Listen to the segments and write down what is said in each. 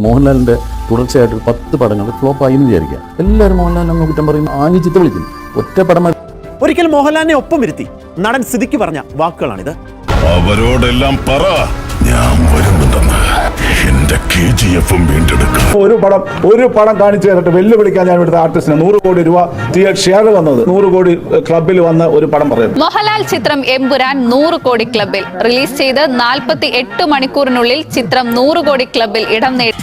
ഇപ്പോൾ മോഹൻലാലിന്റെ തുടർച്ചയായിട്ട് ഒരു പത്ത് പടങ്ങൾ ഫ്ലോപ്പായി എന്ന് വിചാരിക്കുക എല്ലാവരും മോഹൻലാലിനെ അങ്ങ് കുറ്റം പറയും ആഞ്ഞു ചിത്ത വിളിക്കും. ഒറ്റ പടം ഒരിക്കൽ മോഹൻലാലിനെ ഒപ്പം ഇരുത്തി നടൻ സിദ്ദിഖ് പറഞ്ഞ വാക്കുകളാണിത്. അവരോടെല്ലാം പറ ഞാൻ വരുന്നുണ്ടെന്ന്. എന്റെ കെ ജി എഫും വീണ്ടെടുക്കാം. ഒരു പടം ഒരു പടം കാണിച്ചു തന്നിട്ട് വെല്ലുവിളിക്കാൻ ഞാൻ ഇവിടുത്തെ ആർട്ടിസ്റ്റിന് നൂറ് കോടി രൂപ തിയേറ്റർ ഷെയർ വന്നത് നൂറ് കോടി ക്ലബിൽ വന്ന ഒരു പടം പറയും മോഹൻലാൽ ചിത്രം എമ്പുരാൻ നൂറ് കോടി ക്ലബിൽ റിലീസ് ചെയ്ത് നാൽപ്പത്തി എട്ട് മണിക്കൂറിനുള്ളിൽ ചിത്രം നൂറ് കോടി ക്ലബിൽ ഇടം നേടി.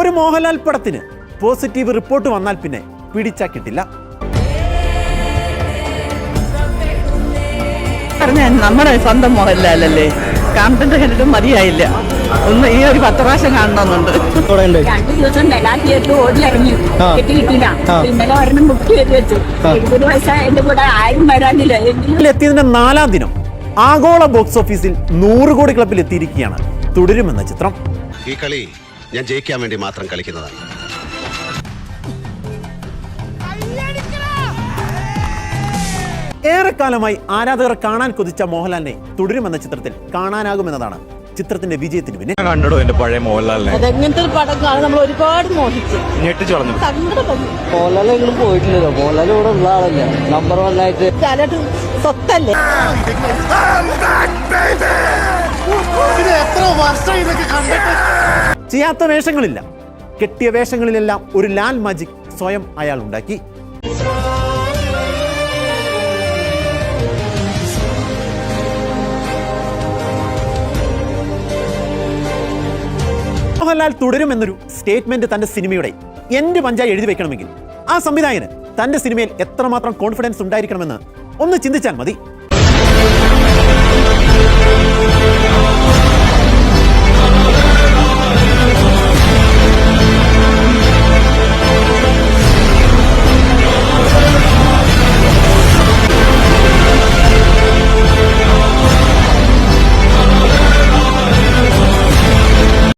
ഒരു മോഹൻലാൽ പടത്തിന് പോസിറ്റീവ് റിപ്പോർട്ട് വന്നാൽ പിന്നെ പിടിച്ചാ പറഞ്ഞ നമ്മുടെ സ്വന്തം മോഹൻലാലല്ലേ? കണ്ടിട്ട് കണ്ടിട്ട് മതിയായില്ല. ഒന്ന് ഈ ഒരു പത്ത് പ്രാവശ്യം കാണണമെന്നുണ്ട്. രണ്ടു ദിവസം ഇന്നലെ ഒരെണ്ണം ബുക്ക് ചെയ്ത് വെച്ചു. എഴുപത് വയസ്സായ എന്റെ കൂടെ ആരും വരാനില്ല. എത്തിയതിന്റെ നാലാം ദിനം ആഗോള ബോക്സ് ഓഫീസിൽ നൂറ് കോടി ക്ലബിൽ എത്തിയിരിക്കുകയാണ്. തുടരുമെന്ന ചിത്രം. ഈ കളി ഞാൻ ജയിക്കാൻ വേണ്ടി മാത്രം കളിക്കുന്നതാണ്. ഏറെക്കാലമായി ആരാധകർ കാണാൻ കൊതിച്ച മോഹൻലാലിനെ തുടരുമെന്ന ചിത്രത്തിൽ കാണാനാകുമെന്നതാണ് ചിത്രത്തിന്റെ വിജയത്തിന് പിന്നെ കണ്ടോ എന്റെ പഴയ മോഹൻലാലിനെ. അതെങ്ങനത്തെ ഒരു പടം കാണാൻ നമ്മൾ ഒരുപാട് മോഹിച്ചു. ഞെട്ടിച്ചു കളഞ്ഞു സങ്കടം മോഹൻലാൽ എങ്കിലും പോയിട്ടില്ലല്ലോ. മോഹൻലാൽ ഇവിടെ ഉള്ള ആളല്ലേ. നമ്പർ വൺ ആയിട്ട്. കാലത്ത് സ്വത്തല്ലേ? ചെയ്യാത്ത വേഷങ്ങളില്ല. കെട്ടിയ വേഷങ്ങളിലെല്ലാം ഒരു ലാൽ മാജിക് സ്വയം അയാൾ ഉണ്ടാക്കി. മോഹൻലാൽ തുടരുമെന്നൊരു സ്റ്റേറ്റ്മെന്റ് തന്റെ സിനിമയുടെ എന്റെ പഞ്ചായ എഴുതി വെക്കണമെങ്കിൽ ആ സംവിധായകന് തന്റെ സിനിമയിൽ എത്രമാത്രം കോൺഫിഡൻസ് ഉണ്ടായിരിക്കണമെന്ന് ഒന്ന് ചിന്തിച്ചാൽ മതി.